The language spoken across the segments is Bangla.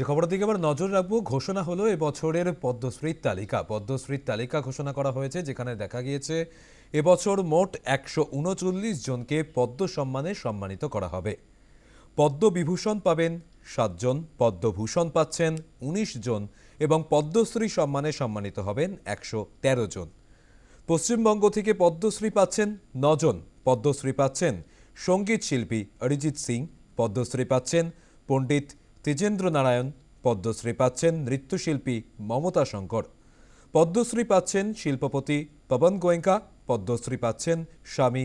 যে খবরের দিকে আবার নজর রাখব, ঘোষণা হলো এবছরের পদ্মশ্রীর তালিকা। পদ্মশ্রীর তালিকা ঘোষণা করা হয়েছে, যেখানে দেখা গিয়েছে এবছর মোট একশো উনচল্লিশ জনকে পদ্ম সম্মানে সম্মানিত করা হবে। পদ্মবিভূষণ পাবেন সাতজন পদ্মভূষণ পাচ্ছেন উনিশ জন এবং পদ্মশ্রী সম্মানে সম্মানিত হবেন একশো তেরো জন। পশ্চিমবঙ্গ থেকে পদ্মশ্রী পাচ্ছেন নজন পদ্মশ্রী পাচ্ছেন সংগীত শিল্পী অরিজিৎ সিং, পদ্মশ্রী পাচ্ছেন পণ্ডিত তেজেন্দ্র নারায়ণ পদ্মশ্রী পাচ্ছেন নৃত্যশিল্পী মমতা শঙ্কর। পদ্মশ্রী পাচ্ছেন শিল্পপতি পবন গোয়েঙ্কা, পদ্মশ্রী পাচ্ছেন স্বামী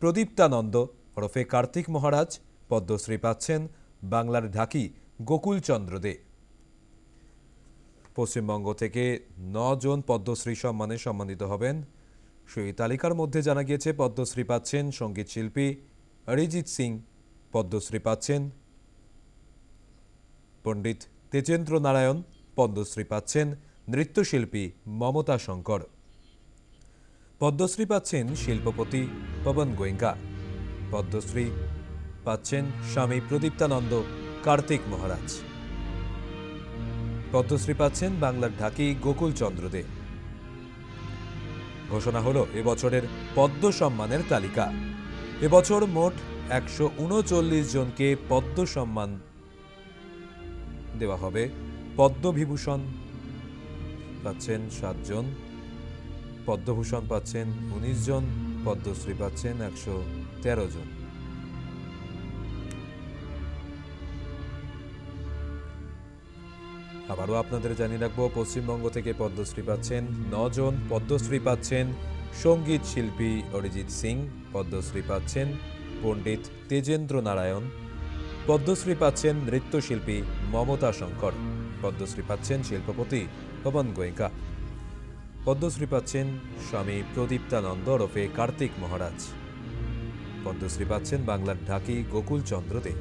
প্রদীপ্তানন্দ ওরফে কার্তিক মহারাজ, পদ্মশ্রী পাচ্ছেন বাংলার ঢাকি গোকুলচন্দ্র দে। পশ্চিমবঙ্গ থেকে জন পদ্মশ্রী সম্মানে সম্মানিত হবেন। সেই তালিকার মধ্যে জানা গিয়েছে, পদ্মশ্রী পাচ্ছেন সংগীত শিল্পী অরিজিৎ সিং, পদ্মশ্রী পাচ্ছেন পণ্ডিত তেজেন্দ্র নারায়ণ পদ্মশ্রী পাচ্ছেন নৃত্যশিল্পী মমতা শঙ্কর। পদ্মশ্রী পাচ্ছেন শিল্পপতি পবন গোয়েঙ্কা। পদ্মশ্রী পাচ্ছেন স্বামী প্রদীপ্তানন্দ কার্তিক মহারাজ। পদ্মশ্রী পাচ্ছেন বাংলার ঢাকি গোকুল চন্দ্র দে। ঘোষণা হলো এবছরের পদ্ম সম্মানের তালিকা। এবছর মোট একশো উনচল্লিশ জনকে পদ্ম সম্মান দেওয়া হবে। পদ্মবিভূষণ পাচ্ছেন সাতজন পদ্মভূষণ পাচ্ছেন উনিশ জন, পদ্মশ্রী পাচ্ছেন একশো তেরো জন। আবারও আপনাদের জানিয়ে রাখব, পশ্চিমবঙ্গ থেকে পদ্মশ্রী পাচ্ছেন নজন পদ্মশ্রী পাচ্ছেন সংগীত শিল্পী অরিজিৎ সিং, পদ্মশ্রী পাচ্ছেন পণ্ডিত তেজেন্দ্র নারায়ণ। পদ্মশ্রী পাচ্ছেন নৃত্যশিল্পী মমতা শঙ্কর। পদ্মশ্রী পাচ্ছেন শিল্পপতি পবন গোয়েঙ্কা। পদ্মশ্রী পাচ্ছেন স্বামী প্রদীপ্তানন্দ ওরফে কার্তিক মহারাজ। পদ্মশ্রী পাচ্ছেন বাংলার ঢাকি গোকুলচন্দ্র দে।